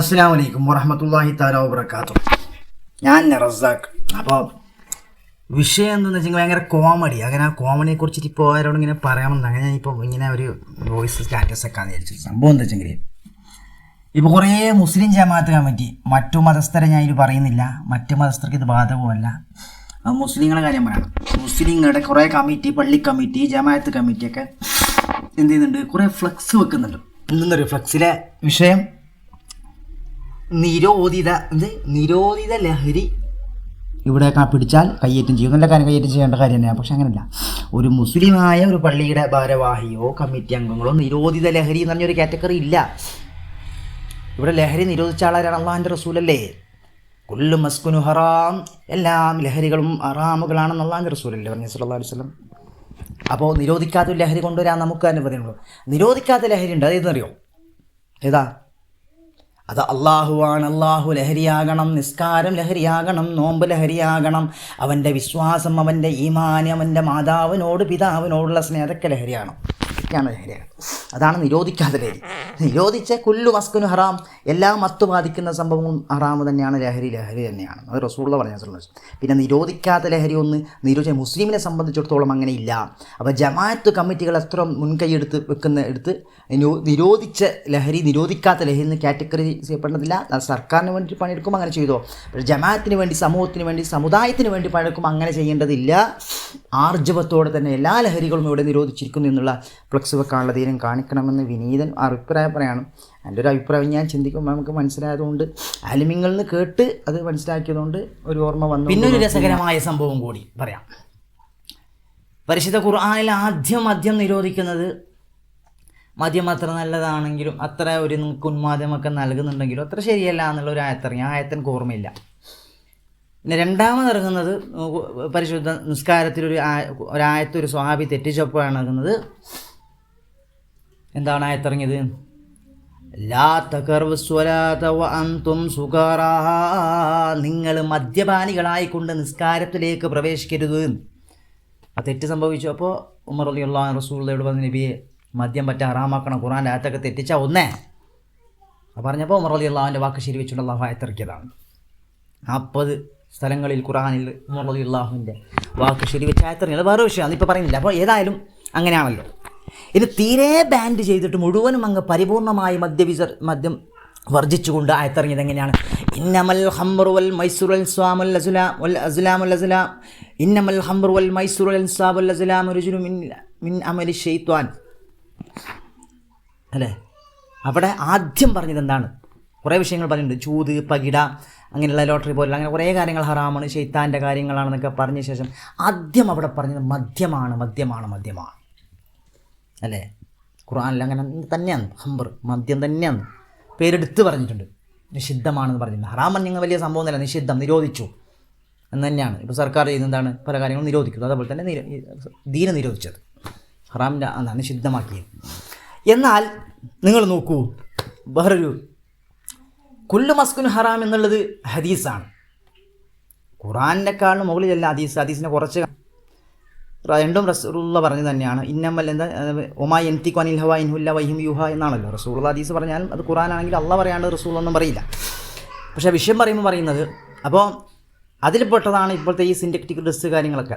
അസ്സാം വലൈക്കും വറഹമത്തല്ലാഹി താല വബർക്കാത്തു ഞാൻ റസാഖ്. അപ്പോൾ വിഷയം എന്താണെന്ന് വെച്ചാൽ ഭയങ്കര കോമഡി അങ്ങനെ ആ കോമഡിയെ കുറിച്ചിട്ട് ഇപ്പോൾ ആരോട് ഇങ്ങനെ പറയാമെന്ന് അങ്ങനെ ഇപ്പോൾ ഇങ്ങനെ ഒരു വോയിസ് സ്റ്റാറ്റസ് ഒക്കെ വിചാരിച്ചു സംഭവം എന്താ വെച്ചെങ്കിൽ ഇപ്പോൾ കുറേ മുസ്ലിം ജമാഅത്ത് കമ്മിറ്റി മറ്റു മതസ്ഥരെ ഞാൻ ഇത് പറയുന്നില്ല. മറ്റു മതസ്ഥർക്ക് ഇത് ബാധകമല്ല ആ മുസ്ലിങ്ങളുടെ കാര്യം പറയണം. മുസ്ലിങ്ങളുടെ കുറേ കമ്മിറ്റി പള്ളി കമ്മിറ്റി ജമാഅത്ത് കമ്മിറ്റിയൊക്കെ എന്ത് ചെയ്യുന്നുണ്ട്? കുറേ ഫ്ലക്സ് വെക്കുന്നുണ്ട്. എന്തെന്നൊരു ഫ്ലക്സിലെ വിഷയം നിരോധിത എന്ത്? നിരോധിത ലഹരി ഇവിടെ പിടിച്ചാൽ കയ്യേറ്റം ചെയ്യും. നല്ല കാര്യം കയ്യേറ്റം ചെയ്യേണ്ട കാര്യം തന്നെയാണ് പക്ഷെ അങ്ങനെയല്ല ഒരു മുസ്ലിമായ ഒരു പള്ളിയുടെ ഭാരവാഹിയോ കമ്മിറ്റി അംഗങ്ങളോ നിരോധിത ലഹരി എന്ന് പറഞ്ഞൊരു കാറ്റഗറി ഇല്ല. ഇവിടെ ലഹരി നിരോധിച്ച ആളാരാണ് അള്ളാഹിന്റെ റസൂലല്ലേ? കുല്ലു മസ്കുനു ഹറാം. എല്ലാം ലഹരികളും ഹറാമുകളാണെന്ന് അള്ളാഹിന്റെ റസൂലല്ലേ പറഞ്ഞു സല്ലല്ലാഹു അലൈഹി വസല്ലം. അപ്പോൾ നിരോധിക്കാത്ത ലഹരി കൊണ്ടുവരാൻ നമുക്ക് അനുമതിയുള്ളൂ നിരോധിക്കാത്ത ലഹരി ഉണ്ട്. അതേതെന്നറിയോ ഏതാ? അത് അള്ളാഹുവാണ്. അള്ളാഹു ലഹരിയാകണം നിസ്കാരം ലഹരിയാകണം നോമ്പ് ലഹരിയാകണം. അവന്റെ വിശ്വാസം അവന്റെ ഈമാൻ അവന്റെ മാതാവിനോട് പിതാവിനോടുള്ള സ്നേഹമൊക്കെ ലഹരിയാണ്. ഇതൊക്കെയാണ് ലഹരിയാണ് അതാണ് നിരോധിക്കാത്ത ലഹരി. നിരോധിച്ച കുല്ലു മസ്കുനു ഹറാം എല്ലാ മത്തു ബാധിക്കുന്ന സംഭവവും ഹറാമ് തന്നെയാണ് ലഹരി ലഹരി തന്നെയാണ്. അത് റസൂള്ള പറഞ്ഞ പിന്നെ നിരോധിക്കാത്ത ലഹരി ഒന്ന് നിരോധിച്ച മുസ്ലിമിനെ സംബന്ധിച്ചിടത്തോളം അങ്ങനെ ഇല്ല. അപ്പോൾ ജമാഅത്ത് കമ്മിറ്റികൾ എത്ര മുൻകൈയെടുത്ത് വെക്കുന്ന എടുത്ത് നിരോധിച്ച ലഹരി നിരോധിക്കാത്ത ലഹരി എന്ന് കാറ്റഗറി ചെയ്യപ്പെടുന്നതില്ല അത് സർക്കാരിന് വേണ്ടി പണിയെടുക്കും അങ്ങനെ ചെയ്തോ. പക്ഷേ ജമാഅത്തിന് വേണ്ടി സമൂഹത്തിന് വേണ്ടി സമുദായത്തിന് വേണ്ടി പണിയെടുക്കുമ്പോൾ അങ്ങനെ ചെയ്യേണ്ടതില്ല. ആർജവത്തോടെ തന്നെ എല്ലാ ലഹരികളും ഇവിടെ നിരോധിച്ചിരിക്കുന്നു എന്നുള്ള ഫ്ലക്സ് വെക്കാനുള്ള ധീരം കാണിക്കണമെന്ന് വിനീതൻ അഭിപ്രായം പറയാണ്. എന്റെ ഒരു അഭിപ്രായം ഞാൻ ചിന്തിക്കുമ്പോൾ നമുക്ക് മനസ്സിലായതുകൊണ്ട് അലുമിങ്ങളിൽ നിന്ന് കേട്ട് അത് മനസ്സിലാക്കിയതുകൊണ്ട് ഒരു ഓർമ്മ വന്നു. പിന്നെ ഒരു രസകരമായ സംഭവം കൂടി പറയാം. പരിശുദ്ധ ഖുർആാനിൽ ആദ്യം മദ്യം നിരോധിക്കുന്നത് മദ്യം അത്ര നല്ലതാണെങ്കിലും അത്ര ഒരു നിങ്ങൾക്ക് ഉന്മാദമൊക്കെ നൽകുന്നുണ്ടെങ്കിലും അത്ര ശരിയല്ല എന്നുള്ള ഒരു ആയത്തിറങ്ങി ആ ആയത്തിന് ഓർമ്മയില്ല. പിന്നെ രണ്ടാമത് ഇറങ്ങുന്നത് പരിശുദ്ധ നിസ്കാരത്തിലൊരു ആ- ഒരായത്ത് ഒരു സ്വാഭി തെറ്റിച്ചപ്പോഴാണ് ഇറങ്ങുന്നത്. എന്താണ് ആയത്തിറങ്ങിയത് നിങ്ങൾ മദ്യപാനികളായിക്കൊണ്ട് നിസ്കാരത്തിലേക്ക് പ്രവേശിക്കരുത്. ആ തെറ്റ് സംഭവിച്ചു. അപ്പോൾ ഉമർ അലി അള്ളാഹ് റസൂള്ളയോട് പറഞ്ഞ നബിയെ മദ്യം പറ്റ ഹറാമാക്കണം ഖുറാന്റെ ആയത്തൊക്കെ തെറ്റിച്ച ഒന്നേ. പറഞ്ഞപ്പോൾ ഉമർ അലി അള്ളാഹുവിന്റെ വാക്ക് ശരിവെച്ചുകൊണ്ട് അള്ളാഹു ആയത്തിറക്കിയതാണ് നാൽപ്പത് സ്ഥലങ്ങളിൽ ഖുറാനിൽ ഉമർ അലി അള്ളാഹുവിന്റെ വാക്ക് ശരിവെച്ച് ആയത്തിറങ്ങിയത് വേറെ വിഷയമാണ്. ഇപ്പോൾ പറയുന്നില്ല. അപ്പോൾ ഏതായാലും അങ്ങനെയാണല്ലോ. ഇത് തീരെ ബാൻഡ് ചെയ്തിട്ട് മുഴുവനും അങ്ങ് പരിപൂർണമായി മദ്യവിസർ മദ്യം വർജിച്ചുകൊണ്ട് ആയത്തിറങ്ങിയത് എങ്ങനെയാണ്? ഇന്നമൽ ഹംറുവൽ മൈസൂറൽ സ്വാമുൽ അസുലാം വൽ അസുലാമുൽ അസുലാം. ഇന്നമൽ ഹംറുവൽ മൈസൂറൽ സ്വാബുൽ അസുലാം ഒരു മിൻ മിൻ അമലി ഷെയ്ത്വാൻ അല്ലേ? അവിടെ ആദ്യം പറഞ്ഞത് എന്താണ്? കുറേ വിഷയങ്ങൾ പറയുന്നുണ്ട് ചൂത് പകിട അങ്ങനെയുള്ള ലോട്ടറി പോലുള്ള അങ്ങനെ കുറേ കാര്യങ്ങൾ ഹറാമാണ് ഷെയ്ത്താന്റെ കാര്യങ്ങളാണെന്നൊക്കെ പറഞ്ഞ ശേഷം ആദ്യം അവിടെ പറഞ്ഞത് മദ്യമാണ് മദ്യമാണ് മദ്യമാണ്. അല്ലേ? ഖുർആാനിൽ അങ്ങനെ തന്നെയാണ് ഹംബർ മദ്യം തന്നെയാണ്. പേരെടുത്ത് പറഞ്ഞിട്ടുണ്ട്. നിഷിദ്ധമാണെന്ന് പറഞ്ഞിട്ടുണ്ട്. ഹറാമൻ ഞങ്ങൾ വലിയ സംഭവം തന്നെ നിഷിദ്ധം നിരോധിച്ചു. എന്ന് തന്നെയാണ്. ഇപ്പോൾ സർക്കാർ ചെയ്യുന്നത് എന്താണ്? പല കാര്യങ്ങളും നിരോധിക്കുന്നത് അതേപോലെ തന്നെ ദീന നിരോധിച്ചത്. ഹറാമിന്റെ അതാണ് നിഷിദ്ധമാക്കിയത്. എന്നാൽ നിങ്ങൾ നോക്കൂ വേറൊരു കുല്ലു മസ്കുൻ ഹറാം എന്നുള്ളത് ഹദീസാണ്. ഖുറാനിനെക്കാളും മുകളിലല്ല ഹദീസ്. ഹദീസിനെ കുറച്ച് രണ്ടും റസൂള്ള പറഞ്ഞു തന്നെയാണ്. ഇന്നമ്മൽ എന്താ? ഒമാ എൻതി ഖനിൽ ഹവ ഇൻഹുല്ല വഹിം യുഹ എന്നാണല്ലോ. റസൂൾ ഹദീസ് പറഞ്ഞാലും അത് ഖുറാനാണെങ്കിൽ അള്ള പറയാണ്ട് റസൂൾ ഒന്നും പറയില്ല. പക്ഷേ വിഷയം പറയുമ്പോൾ പറയുന്നത് അപ്പോൾ അതിൽ പെട്ടതാണ് ഇപ്പോഴത്തെ ഈ സിൻഡക്റ്റിക് ഡ്രസ്സ് കാര്യങ്ങളൊക്കെ.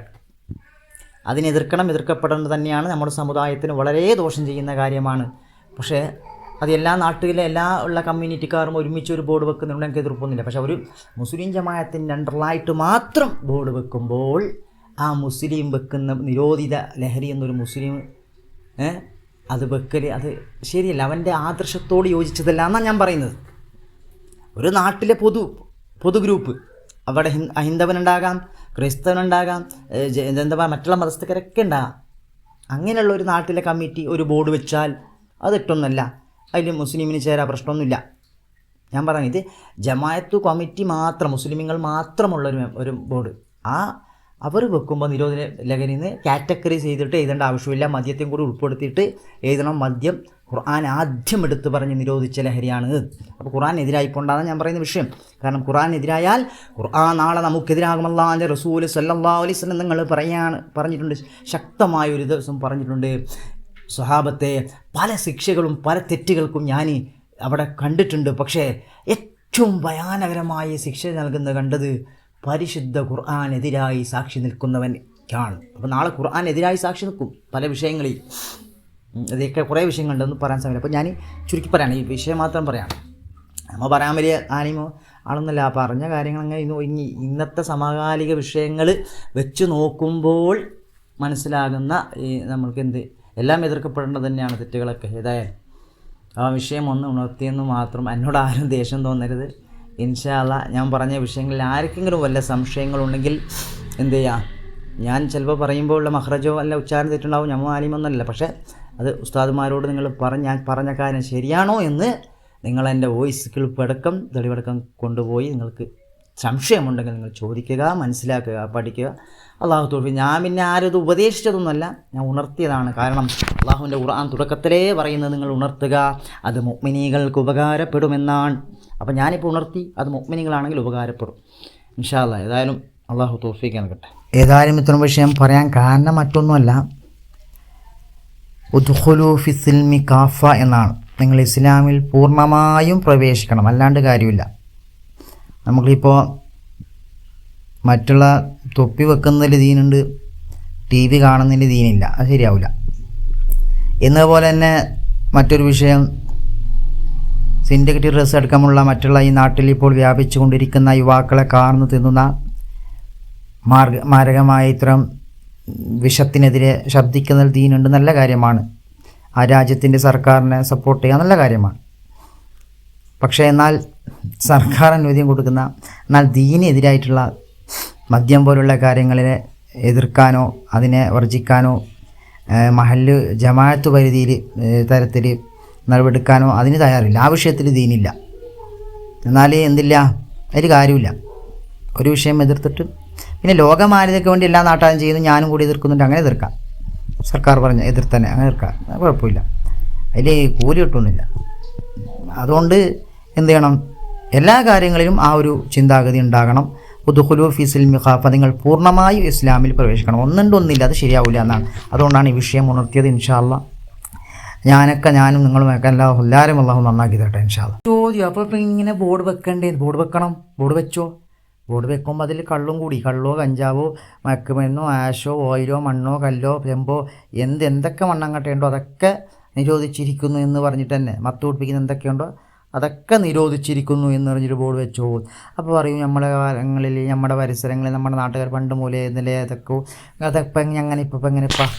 അതിനെ എതിർക്കണം എതിർക്കപ്പെടേണ്ടത് തന്നെയാണ് നമ്മുടെ സമുദായത്തിന് വളരെ ദോഷം ചെയ്യുന്ന കാര്യമാണ്. പക്ഷേ അത് എല്ലാ നാട്ടിലെ എല്ലാ ഉള്ള കമ്മ്യൂണിറ്റിക്കാരും ഒരുമിച്ച് ഒരു ബോർഡ് വെക്കുന്നുണ്ടെങ്കിൽ എതിർപ്പൊന്നുമില്ല. പക്ഷേ ഒരു മുസ്ലിം ജമായത്തിന്റെ അണ്ടറിലായിട്ട് മാത്രം ബോർഡ് വെക്കുമ്പോൾ ആ മുസ്ലിം വെക്കുന്ന നിരോധിത ലഹരി എന്നൊരു മുസ്ലിം അത് വെക്കൽ അത് ശരിയല്ല അവന്റെ ആദർശത്തോട് യോജിച്ചതല്ല എന്നാണ് ഞാൻ പറയുന്നത്. ഒരു നാട്ടിലെ പൊതു പൊതു ഗ്രൂപ്പ് അവിടെ ഹിന്ദ് അഹിന്ദവനുണ്ടാകാം ക്രൈസ്തവനുണ്ടാകാം എന്താ മറ്റുള്ള മതസ്ഥരൊക്കെ ഉണ്ടാകാം. അങ്ങനെയുള്ള ഒരു നാട്ടിലെ കമ്മിറ്റി ഒരു ബോർഡ് വെച്ചാൽ അത് ഇട്ടൊന്നല്ല അതിൽ മുസ്ലിമിന് ചേരാ പ്രശ്നമൊന്നുമില്ല. ഞാൻ പറഞ്ഞു ഇത് ജമായത്തു കമ്മിറ്റി മാത്രം മുസ്ലിമുകൾ മാത്രമുള്ള ഒരു ഒരു ബോർഡ്. ആ അവർ വെക്കുമ്പോൾ നിരോധന ലഹരിന്ന് കാറ്റഗറൈസ് ചെയ്തിട്ട് എഴുതേണ്ട ആവശ്യമില്ല. മദ്യത്തെയും കൂടി ഉൾപ്പെടുത്തിയിട്ട് എഴുതണം. മദ്യം ഖുർആൻ ആദ്യം എടുത്തു പറഞ്ഞ് നിരോധിച്ച ലഹരിയാണ്. അപ്പോൾ ഖുർആൻ എതിരായിക്കൊണ്ടാണ് ഞാൻ പറയുന്ന വിഷയം. കാരണം ഖുർആൻ എതിരായാൽ ഖുർആൻ നാളെ നമുക്കെതിരാകുമല്ലാന്റെ റസൂൽ അലൈഹി വസല്ലം നിങ്ങൾ പറയാണ് പറഞ്ഞിട്ടുണ്ട്. ശക്തമായ ഒരു ദിവസം പറഞ്ഞിട്ടുണ്ട്. സ്വഹാബത്തെ പല ശിക്ഷകളും പല തെറ്റുകൾക്കും ഞാൻ അവിടെ കണ്ടിട്ടുണ്ട്. പക്ഷേ ഏറ്റവും ഭയാനകരമായ ശിക്ഷ നൽകുന്നത് കണ്ടത് പരിശുദ്ധ ഖുർആാനെതിരായി സാക്ഷി നിൽക്കുന്നവൻ നിൽക്കുന്നവനാണ് അപ്പോൾ നാളെ ഖുർആാനെതിരായി സാക്ഷി നിൽക്കും പല വിഷയങ്ങളിൽ. അതൊക്കെ കുറേ വിഷയങ്ങളുണ്ടെന്ന് പറയാൻ സമയമില്ല. അപ്പോൾ ഞാൻ ചുരുക്കി പറയാണ് ഈ വിഷയം മാത്രം പറയാം നമ്മൾ പറയാൻ വലിയ ആനിമോ ആളൊന്നുമല്ല. പറഞ്ഞ കാര്യങ്ങൾ അങ്ങനെ ഇന്ന് ഇനി ഇന്നത്തെ സമകാലിക വിഷയങ്ങൾ വെച്ച് നോക്കുമ്പോൾ മനസ്സിലാകുന്ന ഈ നമ്മൾക്ക് എന്ത് എല്ലാം എതിർക്കപ്പെടേണ്ടത് തന്നെയാണ് തെറ്റുകളൊക്കെ. ഏതായാലും ആ വിഷയം ഒന്ന് ഉണർത്തിയെന്ന് മാത്രം എന്നോട് ആരും ദേഷ്യം തോന്നരുത്. ഇൻഷാല്ല ഞാൻ പറഞ്ഞ വിഷയങ്ങളിൽ ആർക്കെങ്കിലും വല്ല സംശയങ്ങളുണ്ടെങ്കിൽ എന്ത് ചെയ്യുക ഞാൻ ചിലപ്പോൾ പറയുമ്പോൾ ഉള്ള മഹ്റജോ അല്ല ഉച്ചാരണം തെറ്റുണ്ടാവും ഞമ്മ ആലിമൊന്നല്ല. പക്ഷേ അത് ഉസ്താദുമാരോട് നിങ്ങൾ പറഞ്ഞ ഞാൻ പറഞ്ഞ കാര്യം ശരിയാണോ എന്ന് നിങ്ങൾ എന്റെ വോയിസ് ക്ലിപ്പടക്കം തെളിവടക്കം കൊണ്ടുപോയി നിങ്ങൾക്ക് സംശയമുണ്ടെങ്കിൽ നിങ്ങൾ ചോദിക്കുക മനസ്സിലാക്കുക പഠിക്കുക. അള്ളാഹു തോൽവി ഞാൻ പിന്നെ ആരും ഇത് ഉപദേശിച്ചതൊന്നുമല്ല ഞാൻ ഉണർത്തിയതാണ്. കാരണം അള്ളാഹുവിന്റെ ഖുർആൻ തുടക്കത്തിലേ പറയുന്നത് നിങ്ങൾ ഉണർത്തുക അത് മുഗ്മിനികൾക്ക് ഉപകാരപ്പെടുമെന്നാണ്. അപ്പോൾ ഞാനിപ്പോൾ ഉണർത്തി അത് മുഗ്മിനികളാണെങ്കിൽ ഉപകാരപ്പെടും. ഇൻഷാല്ല ഏതായാലും അള്ളാഹു തോഫിക്ക് നൽകട്ടെ. ഏതായാലും ഇത്തരം വിഷയം പറയാൻ കാരണം മറ്റൊന്നുമല്ല. ഉദ്ഖുലു ഫിസിൽമി കാഫ എന്നാണ്. നിങ്ങൾ ഇസ്ലാമിൽ പൂർണമായും പ്രവേശിക്കണം അല്ലാണ്ട് കാര്യമില്ല. നമുക്കിപ്പോൾ മറ്റുള്ള തൊപ്പി വെക്കുന്നതിൽ ദീനുണ്ട് ടി വി കാണുന്നതിൽ ദീനില്ല അത് ശരിയാവില്ല. എന്നതുപോലെ തന്നെ മറ്റൊരു വിഷയം സിൻഡിക്കേറ്റ് ഡ്രസ്സ് അടക്കമുള്ള മറ്റുള്ള ഈ നാട്ടിൽ ഇപ്പോൾ വ്യാപിച്ചു കൊണ്ടിരിക്കുന്ന യുവാക്കളെ കാർന്നു തിന്നുന്ന മാർഗ മാരകമായ ഇത്തരം വിഷത്തിനെതിരെ ശബ്ദിക്കുന്നതിൽ ദീനുണ്ട്. നല്ല കാര്യമാണ്. ആ രാജ്യത്തിന്റെ സർക്കാരിനെ സപ്പോർട്ട് ചെയ്യുക നല്ല കാര്യമാണ്. പക്ഷേ എന്നാൽ സർക്കാർ അനുവദിയും കൊടുക്കുന്ന എന്നാൽ ദീനെതിരായിട്ടുള്ള മദ്യം പോലുള്ള കാര്യങ്ങളെ എതിർക്കാനോ അതിനെ വർജിക്കാനോ മഹൽ ജമാഅത്ത് പരിധിയിൽ തരത്തിൽ നടപെടുക്കാനോ അതിന് തയ്യാറില്ല. ആ വിഷയത്തിൽ ദീനില്ല. എന്നാൽ എന്തില്ല? അതിൽ കാര്യമില്ല. ഒരു വിഷയം എതിർത്തിട്ട് പിന്നെ ലോകമാന്യതയ്ക്ക് വേണ്ടി എല്ലാ നാട്ടാരും ചെയ്യുന്നു. ഞാനും കൂടി എതിർക്കുന്നുണ്ട്. അങ്ങനെ എതിർക്കാം. സർക്കാർ പറഞ്ഞ എതിർത്തന്നെ അങ്ങനെ എതിർക്കാം. കുഴപ്പമില്ല. അതിൽ കൂലി കിട്ടുന്നില്ല. അതുകൊണ്ട് എന്ത് ചെയ്യണം? എല്ലാ കാര്യങ്ങളിലും ആ ഒരു ചിന്താഗതി ഉണ്ടാകണം. ഉദുഹുലു ഫിസിൽ മിഖാഫ നിങ്ങൾ പൂർണമായും ഇസ്ലാമിൽ പ്രവേശിക്കണം. ഒന്നുണ്ട് ഒന്നില്ല അത് ശരിയാവില്ല എന്നാണ്. അതുകൊണ്ടാണ് ഈ വിഷയം ഉണർത്തിയത്. ഇൻഷാല്ല ഞാനൊക്കെ ഞാനും നിങ്ങളും ഒക്കെ എല്ലാവരും അള്ളാഹു നന്നാക്കി തരട്ടെ ഇൻഷാല്ല ചോദ്യം. അപ്പോൾ ഇപ്പം ഇങ്ങനെ ബോർഡ് വെക്കണ്ടേ? ബോർഡ് വെക്കണം? ബോർഡ് വെച്ചോ? ബോർഡ് വെക്കുമ്പോൾ അതിൽ കള്ളും കൂടി. കള്ളോ കഞ്ചാവോ മയക്കുമരുന്നോ ആഷോ ഓയിലോ മണ്ണോ കല്ലോ ചെമ്പോ എന്ത് എന്തൊക്കെ മണ്ണങ്ങട്ടയുണ്ടോ അതൊക്കെ നിരോധിച്ചിരിക്കുന്നു എന്ന് പറഞ്ഞിട്ട് തന്നെ മത്ത് പിടിപ്പിക്കുന്ന എന്തൊക്കെയുണ്ടോ? അതൊക്കെ നിരോധിച്ചിരിക്കുന്നു എന്ന് പറഞ്ഞൊരു ബോർഡ് വെച്ചോ? അപ്പോൾ പറയും നമ്മുടെ കാലങ്ങളിൽ നമ്മുടെ പരിസരങ്ങളിൽ നമ്മുടെ നാട്ടുകാർ പണ്ട് മൂലം ഇന്നലെ അതൊക്കെ അതൊക്കെ അങ്ങനെ ഇപ്പം ഇപ്പം എങ്ങനെ ഇപ്പം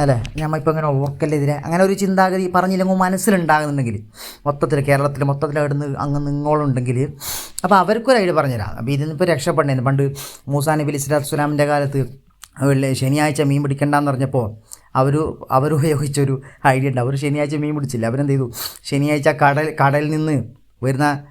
അല്ലേ? നമ്മളിപ്പോൾ ഇങ്ങനെ ഓർക്കല്ലെതിരെ. അങ്ങനെ ഒരു ചിന്താഗതി പറഞ്ഞില്ലെങ്കിൽ മനസ്സിലുണ്ടാകുന്നുണ്ടെങ്കിൽ മൊത്തത്തിൽ കേരളത്തിൽ മൊത്തത്തിൽ അവിടുന്ന് അങ്ങ് നിങ്ങോളുണ്ടെങ്കിൽ അപ്പോൾ അവർക്കൊരു ഐഡിയ പറഞ്ഞുതരാം. അപ്പോൾ ഇതിൽ ഇപ്പോൾ രക്ഷപ്പെടേണ്ടത് പണ്ട് മൂസാ നബി ഇസ്ലാത്തു വസ്സലാമിന്റെ കാലത്ത് ശനിയാഴ്ച മീൻ പിടിക്കണ്ടെന്ന് പറഞ്ഞപ്പോൾ അവർ ഉപയോഗിച്ചൊരു ഐഡിയ ഉണ്ട്. അവർ ശനിയാഴ്ച മീൻ പിടിച്ചില്ല. അവരെന്ത് ചെയ്തു ശനിയാഴ്ച കടൽ കടലിൽ നിന്ന് വരുന്ന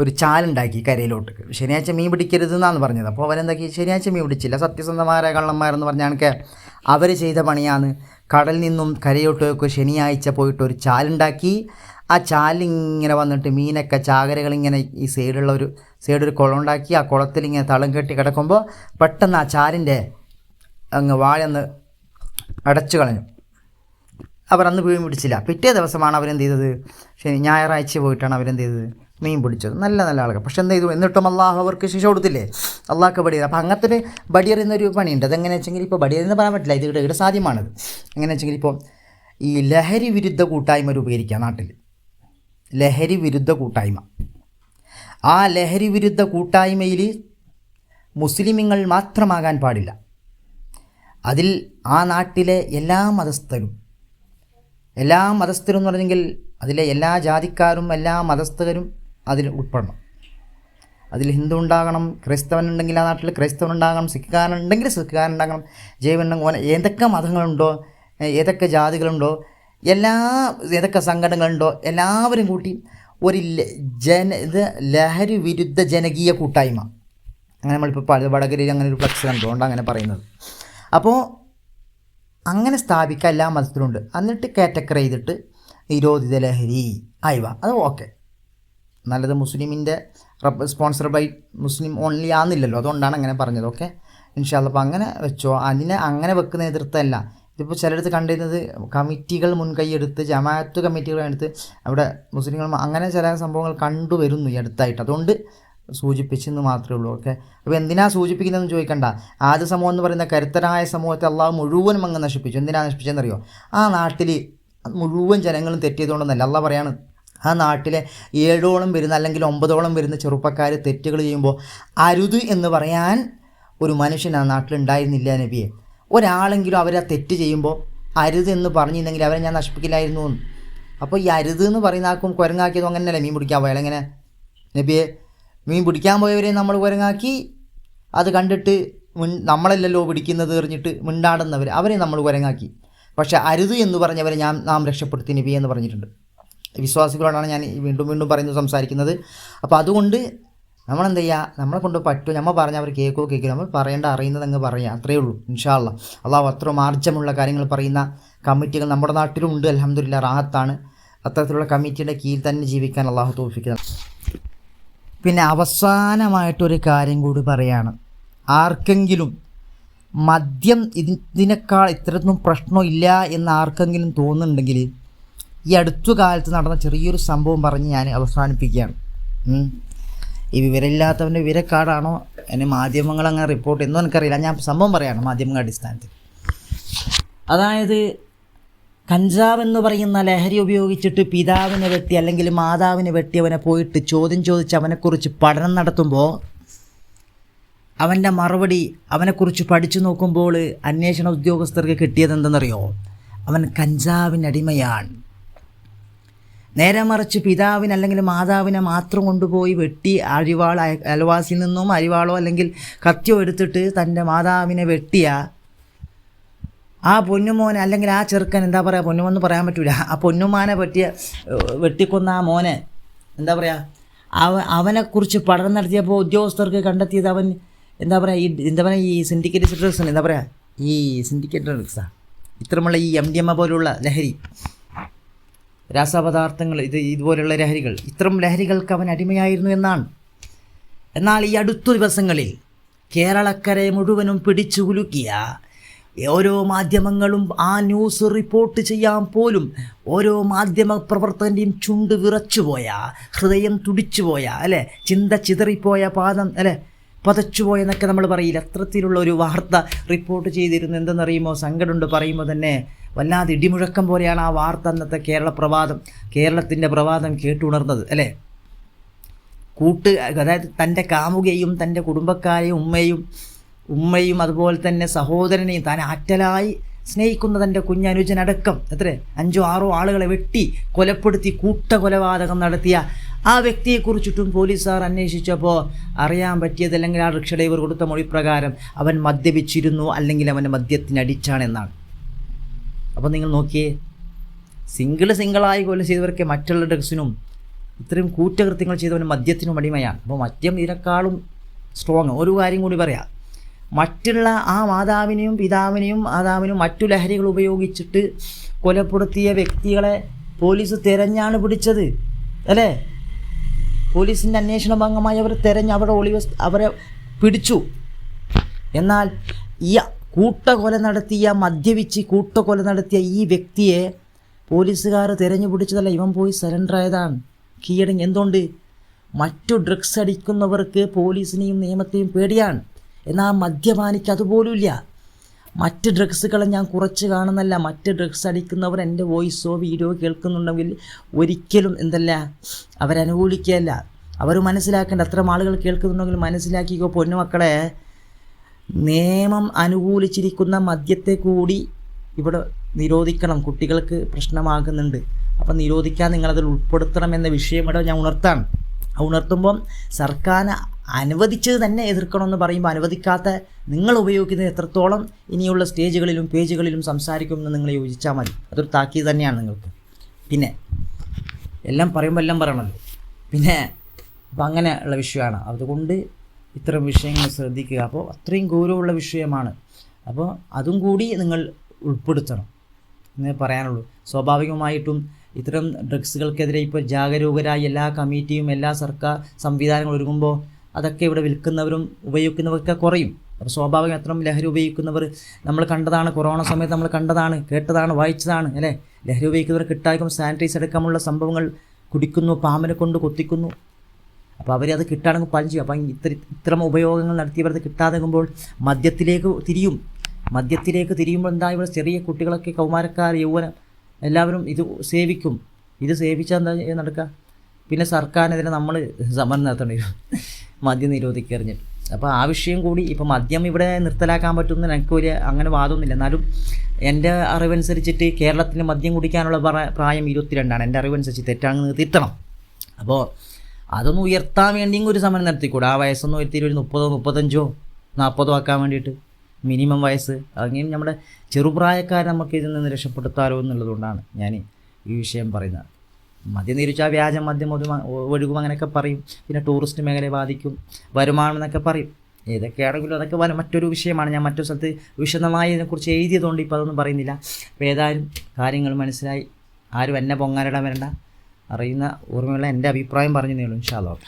ഒരു ചാലുണ്ടാക്കി കരയിലോട്ട്. ശനിയാഴ്ച മീൻ പിടിക്കരുത് എന്നാണ് പറഞ്ഞത്. അപ്പോൾ അവരെന്താക്കി? ശനിയാഴ്ച മീൻ പിടിച്ചില്ല. സത്യസന്ധമായ കള്ളന്മാരെന്ന് പറഞ്ഞാണൊക്കെ അവർ ചെയ്ത പണിയാണ് കടലിൽ നിന്നും കരയോട്ടേക്ക് ശനിയാഴ്ച പോയിട്ട് ഒരു ചാലുണ്ടാക്കി ആ ചാലിങ്ങനെ വന്നിട്ട് മീനൊക്കെ ചാകരകളിങ്ങനെ ഈ സൈഡുള്ള ഒരു സൈഡൊരു കുളം ഉണ്ടാക്കി. ആ കുളത്തിൽ ഇങ്ങനെ തളം കെട്ടി കിടക്കുമ്പോൾ പെട്ടെന്ന് ആ ചാലിന്റെ അങ്ങ് വാഴന്ന് അടച്ചു കളഞ്ഞു. അവർ അന്ന് മീൻ പിടിച്ചില്ല. പിറ്റേ ദിവസമാണ് അവരെന്ത് ചെയ്തത്? ശനി ഞായറാഴ്ച പോയിട്ടാണ് അവരെന്ത് ചെയ്തത്? മീൻ പിടിച്ചത്. നല്ല നല്ല ആളുകൾ. പക്ഷെ എന്ത് ചെയ്തു? എന്നിട്ടും അള്ളാഹു അവർക്ക് ശിക്ഷ കൊടുത്തില്ലേ? അള്ളാഹ്ക്ക് ബടി. അപ്പോൾ അങ്ങനത്തെ ഒരു ബടിയെറിയുന്നൊരു പണിയുണ്ട്. അതെങ്ങനെ വെച്ചെങ്കിൽ ഇപ്പോൾ ബടിയെറിയെന്ന് പറയാൻ പറ്റില്ല. ഇത് ഇവിടെ സാധ്യമാണത്. എങ്ങനെ വെച്ചെങ്കിൽ ഇപ്പോൾ ഈ ലഹരി വിരുദ്ധ കൂട്ടായ്മ രൂപീകരിക്കുക നാട്ടിൽ. ലഹരി വിരുദ്ധ കൂട്ടായ്മ. ആ ലഹരി വിരുദ്ധ കൂട്ടായ്മയിൽ മുസ്ലിമുകൾ മാത്രമാകാൻ പാടില്ല. അതിൽ ആ നാട്ടിലെ എല്ലാ മതസ്ഥരും എല്ലാ മതസ്ഥരും എന്ന് പറഞ്ഞെങ്കിൽ അതിലെ എല്ലാ ജാതിക്കാരും എല്ലാ മതസ്ഥരും അതിൽ ഉൾപ്പെടണം. അതിൽ ഹിന്ദു ഉണ്ടാകണം ക്രൈസ്തവൻ ഉണ്ടെങ്കിൽ ആ നാട്ടിൽ ക്രൈസ്തവൻ ഉണ്ടാകണം സിഖുകാരനുണ്ടെങ്കിൽ സിഖുകാരനുണ്ടാകണം ജൈവൻ ഓന ഏതൊക്കെ മതങ്ങളുണ്ടോ ഏതൊക്കെ ജാതികളുണ്ടോ എല്ലാ ഏതൊക്കെ സംഘടനകളുണ്ടോ എല്ലാവരും കൂട്ടി ഒരു ജന ഇത് ലഹരി വിരുദ്ധ ജനകീയ കൂട്ടായ്മ. അങ്ങനെ നമ്മളിപ്പോൾ വടകരയിൽ അങ്ങനെ ഒരു ഫ്ലക്സ് കണ്ടുകൊണ്ട് അങ്ങനെ പറയുന്നത്. അപ്പോൾ അങ്ങനെ സ്ഥാപിക്കുക എല്ലാ മതത്തിലുണ്ട് എന്നിട്ട് കാറ്റഗറി ചെയ്തിട്ട് നിരോധിത ലഹരി അയവ അത് ഓക്കെ നല്ലത് മുസ്ലിമിന്റെ സ്പോൺസർ ബൈ മുസ്ലിം ഓൺലി ആന്നില്ലല്ലോ. അതുകൊണ്ടാണ് അങ്ങനെ പറഞ്ഞത്. ഓക്കെ ഇൻഷാല്ല അപ്പോൾ അങ്ങനെ വെച്ചോ. അതിനെ അങ്ങനെ വെക്കുന്ന എതിർത്തല്ല ഇതിപ്പോൾ ചിലയിടത്ത് കണ്ടിരുന്നത് കമ്മിറ്റികൾ മുൻകൈയെടുത്ത് ജമാഅത്ത് കമ്മിറ്റികൾ എടുത്ത് അവിടെ മുസ്ലിങ്ങൾ അങ്ങനെ ചില സംഭവങ്ങൾ കണ്ടുവരുന്നു ഈ അടുത്തായിട്ട്. അതുകൊണ്ട് സൂചിപ്പിച്ചെന്ന് മാത്രമേ ഉള്ളൂ. ഓക്കെ? അപ്പോൾ എന്തിനാ സൂചിപ്പിക്കുന്നതെന്ന് ചോദിക്കണ്ട. ആദ്യ സമൂഹം എന്ന് പറയുന്ന കരുത്തരായ സമൂഹത്തെ അള്ളാഹ് മുഴുവനും അങ്ങ് നശിപ്പിച്ചു. എന്തിനാ നശിപ്പിച്ചതെന്നറിയോ? ആ നാട്ടിൽ മുഴുവൻ ജനങ്ങളും തെറ്റിയതുകൊണ്ടൊന്നല്ല അള്ളാഹ് പറയാണ് ആ നാട്ടിലെ ഏഴോളം വരുന്ന അല്ലെങ്കിൽ ഒമ്പതോളം വരുന്ന ചെറുപ്പക്കാർ തെറ്റുകൾ ചെയ്യുമ്പോൾ അരുത് എന്ന് പറയാൻ ഒരു മനുഷ്യൻ ആ നാട്ടിലുണ്ടായിരുന്നില്ല നബിയെ. ഒരാളെങ്കിലും അവരെ തെറ്റ് ചെയ്യുമ്പോൾ അരുത് എന്ന് പറഞ്ഞിരുന്നെങ്കിൽ അവരെ ഞാൻ നശിപ്പിക്കില്ലായിരുന്നു അപ്പോൾ ഈ അരുത് എന്ന് പറയുന്ന ആക്കും കുരങ്ങാക്കിയതും അങ്ങനെയല്ലേ? മീൻ പിടിക്കാൻ പോയാൽ എങ്ങനെ? നബിയെ മീൻ പിടിക്കാൻ പോയവരെ നമ്മൾ കുരങ്ങാക്കി. അത് കണ്ടിട്ട് മുൻ നമ്മളല്ലല്ലോ പിടിക്കുന്നത് എറിഞ്ഞിട്ട് മിണ്ടാടുന്നവർ അവരെ നമ്മൾ കുരങ്ങാക്കി. പക്ഷേ അരുത് എന്ന് പറഞ്ഞവരെ ഞാൻ നാം രക്ഷപ്പെടുത്തി നബി എന്ന് പറഞ്ഞിട്ടുണ്ട്. വിശ്വാസികളോടാണ് ഞാൻ വീണ്ടും വീണ്ടും പറയുന്നത് സംസാരിക്കുന്നത്. അപ്പോൾ അതുകൊണ്ട് നമ്മളെന്ത് ചെയ്യുക നമ്മളെ കൊണ്ട് പറ്റുമോ നമ്മൾ പറഞ്ഞാൽ അവർ കേൾക്കോ കേൾക്കും നമ്മൾ പറയേണ്ട അറിയുന്നത് അങ്ങ് പറയുക അത്രയേ ഉള്ളൂ. ഇൻഷാല്ല അള്ളാഹു അത്ര മാർജമുള്ള കാര്യങ്ങൾ പറയുന്ന കമ്മിറ്റികൾ നമ്മുടെ നാട്ടിലും ഉണ്ട് അലഹമ്മദില്ല റാഹത്താണ്. അത്തരത്തിലുള്ള കമ്മിറ്റിയുടെ കീഴിൽ തന്നെ ജീവിക്കാൻ അള്ളാഹു തോൽപ്പിക്കുന്നത് പിന്നെ അവസാനമായിട്ടൊരു കാര്യം കൂടി പറയാണ്. ആർക്കെങ്കിലും മദ്യം ഇതിനേക്കാൾ ഇത്തരത്തിലും പ്രശ്നമില്ല എന്ന് ആർക്കെങ്കിലും തോന്നുന്നുണ്ടെങ്കിൽ ഈ അടുത്ത കാലത്ത് നടന്ന ചെറിയൊരു സംഭവം പറഞ്ഞ് ഞാൻ അവസാനിപ്പിക്കുകയാണ്. ഈ വിവരമില്ലാത്തവന്റെ വിവരക്കാടാണോ എന്നെ മാധ്യമങ്ങൾ അങ്ങനെ റിപ്പോർട്ട് എന്നോ എനിക്കറിയില്ല. ഞാൻ സംഭവം പറയാണ് മാധ്യമങ്ങളുടെ അടിസ്ഥാനത്തിൽ. അതായത് കഞ്ചാവ് എന്ന് പറയുന്ന ലഹരി ഉപയോഗിച്ചിട്ട് പിതാവിനെ വെട്ടി അല്ലെങ്കിൽ മാതാവിനെ വെട്ടി അവനെ പോയിട്ട് ചോദ്യം ചോദിച്ച് അവനെക്കുറിച്ച് പഠനം നടത്തുമ്പോൾ അവന്റെ മറുപടി അവനെക്കുറിച്ച് പഠിച്ചു നോക്കുമ്പോൾ അന്വേഷണ ഉദ്യോഗസ്ഥർക്ക് കിട്ടിയത് എന്തെന്നറിയോ? അവൻ കഞ്ചാവിനടിമയാണ് നേരെ മറിച്ച് പിതാവിന് അല്ലെങ്കിൽ മാതാവിനെ മാത്രം കൊണ്ടുപോയി വെട്ടി അരിവാൾ അയ- അയൽവാസിയിൽ നിന്നും അരിവാളോ അല്ലെങ്കിൽ കത്തിയോ എടുത്തിട്ട് തന്റെ മാതാവിനെ വെട്ടിയ ആ പൊന്നുമോൻ അല്ലെങ്കിൽ ആ ചെറുക്കൻ എന്താ പറയുക പൊന്നുമോന്ന് പറയാൻ പറ്റൂല. ആ പൊന്നുമാനെ പറ്റിയ വെട്ടിക്കൊന്ന ആ മോനെ എന്താ പറയുക അവ അവനെക്കുറിച്ച് പഠനം നടത്തിയപ്പോൾ ഉദ്യോഗസ്ഥർക്ക് കണ്ടെത്തിയത് അവൻ എന്താ പറയുക ഈ എന്താ പറയുക ഈ സിൻഡിക്കേറ്റ് ഡ്രഗ്സ് എന്താ പറയുക ഈ സിൻഡിക്കേറ്റ് ഡ്രഗ്സാണ് ഇത്തരമുള്ള ഈ എം ഡി എം എ പോലുള്ള ലഹരി രാസപദാർത്ഥങ്ങൾ ഇത് ഇതുപോലെയുള്ള ലഹരികൾ ഇത്തരം ലഹരികൾക്ക് അവൻ അടിമയായിരുന്നു എന്നാണ്. എന്നാൽ ഈ അടുത്ത ദിവസങ്ങളിൽ കേരളക്കരയെ മുഴുവനും പിടിച്ചു കുലുക്കിയ ഓരോ മാധ്യമങ്ങളും ആ ന്യൂസ് റിപ്പോർട്ട് ചെയ്യാൻ പോലും ഓരോ മാധ്യമ പ്രവർത്തകന്റെയും ചുണ്ട് വിറച്ചുപോയ ഹൃദയം തുടിച്ചുപോയ അല്ലേ? ചിന്ത ചിതറിപ്പോയ പാദം അല്ലേ? പതച്ചുപോയ എന്നൊക്കെ നമ്മൾ പറയില്ല. അത്തരത്തിലുള്ള ഒരു വാർത്ത റിപ്പോർട്ട് ചെയ്തിരുന്നു. എന്തെന്നറിയുമോ? സങ്കടമുണ്ട് പറയുമ്പോൾ തന്നെ വല്ലാതെ ഇടിമുഴക്കം പോലെയാണ് ആ വാർത്ത അന്നത്തെ കേരള പ്രവാദം കേരളത്തിന്റെ പ്രവാദം കേട്ടുണർന്നത് അല്ലേ? കൂട്ട് അതായത് തന്റെ കാമുകയും തന്റെ കുടുംബക്കാരെയും ഉമ്മയും ഉമ്മയും അതുപോലെ തന്നെ സഹോദരനെയും താൻ ആറ്റലായി സ്നേഹിക്കുന്ന തന്റെ കുഞ്ഞനുജനടക്കം. എത്ര? അഞ്ചോ ആറോ ആളുകളെ വെട്ടി കൊലപ്പെടുത്തി കൂട്ടകൊലപാതകം നടത്തിയ ആ വ്യക്തിയെക്കുറിച്ചിട്ടും പോലീസുകാർ അന്വേഷിച്ചപ്പോൾ അറിയാൻ പറ്റിയത് അല്ലെങ്കിൽ ആ റിക്ഷ ഡ്രൈവർ കൊടുത്ത മൊഴിപ്രകാരം അവൻ മദ്യപിച്ചിരുന്നു അല്ലെങ്കിൽ അവന്റെ മദ്യത്തിനടിച്ചാണെന്നാണ് അപ്പോൾ നിങ്ങൾ നോക്കിയേ സിംഗിൾ സിംഗിളായി കൊല ചെയ്തവർക്ക് മറ്റുള്ള ഡ്രഗ്സിനും ഇത്രയും കൂറ്റകൃത്യങ്ങൾ ചെയ്തവന് മദ്യത്തിനും അടിമയാണ്. അപ്പോൾ മദ്യം ഇതിനേക്കാളും സ്ട്രോങ് ഒരു കാര്യം കൂടി പറയാം. മറ്റുള്ള ആ മാതാവിനെയും പിതാവിനെയും മാതാവിനും മറ്റു ലഹരികൾ ഉപയോഗിച്ചിട്ട് കൊലപ്പെടുത്തിയ വ്യക്തികളെ പോലീസ് തിരഞ്ഞാണ് പിടിച്ചത്. അല്ലേ? പോലീസിന്റെ അന്വേഷണ ഭാഗമായി അവർ തിരഞ്ഞ് അവരുടെ ഒളിവ് അവരെ പിടിച്ചു. എന്നാൽ ഈ കൂട്ടക്കൊല നടത്തിയ മദ്യപിച്ച് കൂട്ടക്കൊല നടത്തിയ ഈ വ്യക്തിയെ പോലീസുകാർ തിരഞ്ഞു പിടിച്ചതല്ല ഇവൻ പോയി സറണ്ടർ ആയതാണ്. കീഴടങ്ങി. എന്തുകൊണ്ട്? മറ്റു ഡ്രഗ്സ് അടിക്കുന്നവർക്ക് പോലീസിനെയും നിയമത്തെയും പേടിയാണ്. എന്നാൽ മദ്യപാനിക്ക് അതുപോലുമില്ല. മറ്റ് ഡ്രഗ്സുകളെ ഞാൻ കുറച്ച് കാണുന്നല്ല മറ്റ് ഡ്രഗ്സ് അടിക്കുന്നവർ എന്റെ വോയിസോ വീഡിയോ കേൾക്കുന്നുണ്ടെങ്കിൽ ഒരിക്കലും എന്തല്ല അവരനുകൂലിക്കുകയല്ല അവർ മനസ്സിലാക്കേണ്ട അത്ര ആളുകൾ കേൾക്കുന്നുണ്ടെങ്കിൽ മനസ്സിലാക്കിക്കോ പൊന്നുമക്കളെ നിയമം അനുകൂലിച്ചിരിക്കുന്ന മദ്യത്തെ കൂടി ഇവിടെ നിരോധിക്കണം. കുട്ടികൾക്ക് പ്രശ്നമാകുന്നുണ്ട്. അപ്പം നിരോധിക്കാൻ നിങ്ങളതിൽ ഉൾപ്പെടുത്തണം എന്ന വിഷയം ഇവിടെ ഞാൻ ഉണർത്താണ് ഉണർത്തുമ്പം സർക്കാർ അനുവദിച്ചത് തന്നെ എതിർക്കണമെന്ന് പറയുമ്പോൾ അനുവദിക്കാത്ത നിങ്ങൾ ഉപയോഗിക്കുന്നത് എത്രത്തോളം ഇനിയുള്ള സ്റ്റേജുകളിലും പേജുകളിലും സംസാരിക്കുമെന്ന് നിങ്ങൾ യോജിച്ചാൽ മതി. അതൊരു താക്കീത് തന്നെയാണ് നിങ്ങൾക്ക്. പിന്നെ എല്ലാം പറയുമ്പോൾ എല്ലാം പറയണമല്ലോ. പിന്നെ അപ്പം അങ്ങനെ ഉള്ള വിഷയമാണ്. അതുകൊണ്ട് ഇത്തരം വിഷയങ്ങൾ ശ്രദ്ധിക്കുക. അപ്പോൾ അത്രയും ഗൗരവമുള്ള വിഷയമാണ്. അപ്പോൾ അതും കൂടി നിങ്ങൾ ഉൾപ്പെടുത്തണം എന്നേ പറയാനുള്ളൂ. സ്വാഭാവികമായിട്ടും ഇത്തരം ഡ്രഗ്സുകൾക്കെതിരെ ഇപ്പോൾ ജാഗരൂകരായ എല്ലാ കമ്മിറ്റിയും എല്ലാ സർക്കാർ സംവിധാനങ്ങളും ഒരുങ്ങുമ്പോൾ അതൊക്കെ ഇവിടെ വിൽക്കുന്നവരും ഉപയോഗിക്കുന്നവരൊക്കെ കുറയും. അപ്പോൾ സ്വാഭാവികം എത്ര ലഹരി ഉപയോഗിക്കുന്നവർ നമ്മൾ കണ്ടതാണ് കൊറോണ സമയത്ത് നമ്മൾ കണ്ടതാണ് കേട്ടതാണ് വായിച്ചതാണ് അല്ലേ? ലഹരി ഉപയോഗിക്കുന്നവർ കിട്ടായിക്കും സാനിറ്റൈസ് അടക്കമുള്ള സംഭവങ്ങൾ കുടിക്കുന്നു പാമ്പിനെ കൊണ്ട് കൊത്തിക്കുന്നു. അപ്പോൾ അവരത് കിട്ടാണെങ്കിൽ പലം ചെയ്യും. അപ്പം ഇത്ര ഇത്തരം ഉപയോഗങ്ങൾ നടത്തിയവരത് കിട്ടാതാകുമ്പോൾ മദ്യത്തിലേക്ക് തിരിയും. മദ്യത്തിലേക്ക് തിരിയുമ്പോൾ എന്താ ഇവിടെ ചെറിയ കുട്ടികളൊക്കെ കൗമാരക്കാർ യൗവനം എല്ലാവരും ഇത് സേവിക്കും. ഇത് സേവിച്ചാൽ എന്താ നടക്കുക പിന്നെ സർക്കാരിനെതിരെ നമ്മൾ സമരം നടത്തേണ്ടി വരും. മദ്യം നിരോധിക്കുക എറിഞ്ഞിട്ട് അപ്പോൾ ആ വിഷയം കൂടി ഇപ്പോൾ മദ്യം ഇവിടെ നിർത്തലാക്കാൻ പറ്റുമെന്ന് എനിക്ക് വലിയ അങ്ങനെ വാദമൊന്നുമില്ല. എന്നാലും എന്റെ അറിവനുസരിച്ചിട്ട് കേരളത്തിൽ മദ്യം കുടിക്കാനുള്ള പ്രാ- പ്രായം ഇരുപത്തിരണ്ടാണ്. എന്റെ അറിവനുസരിച്ച് തെറ്റാണെന്ന് തിരുത്തണം. അപ്പോൾ അതൊന്ന് ഉയർത്താൻ വേണ്ടിയും ഒരു സമരം നടത്തിക്കൂടെ. ആ വയസ്സൊന്ന് ഉയർത്തി ഒരു മുപ്പതോ മുപ്പത്തഞ്ചോ നാൽപ്പതോ ആക്കാൻ വേണ്ടിയിട്ട് മിനിമം വയസ്സ്. അങ്ങനെ നമ്മുടെ ചെറുപ്രായക്കാരെ നമുക്ക് ഇതിൽ നിന്ന് രക്ഷപ്പെടുത്താലോ എന്നുള്ളതുകൊണ്ടാണ് ഞാൻ ഈ വിഷയം പറയുന്നത്. മദ്യം നിരുച്ചാൽ വ്യാജം മദ്യം ഒഴുകും അങ്ങനെയൊക്കെ പറയും. പിന്നെ ടൂറിസ്റ്റ് മേഖലയെ ബാധിക്കും. വരുമാനം എന്നൊക്കെ പറയും. ഏതൊക്കെയാണെങ്കിലും അതൊക്കെ വര- മറ്റൊരു വിഷയമാണ്. ഞാൻ മറ്റൊരു സ്ഥലത്ത് വിശദമായി ഇതിനെക്കുറിച്ച് എഴുതിയതുകൊണ്ട് ഇപ്പോൾ അതൊന്നും പറയുന്നില്ല. അപ്പോൾ ഏതായാലും കാര്യങ്ങൾ മനസ്സിലായി. ആരും എന്നെ പൊങ്ങാനിടാൻ വരണ്ട. അറിയുന്ന ഓർമ്മയുള്ള എന്റെ അഭിപ്രായം പറഞ്ഞു നീളും ഇൻഷാല്ലോ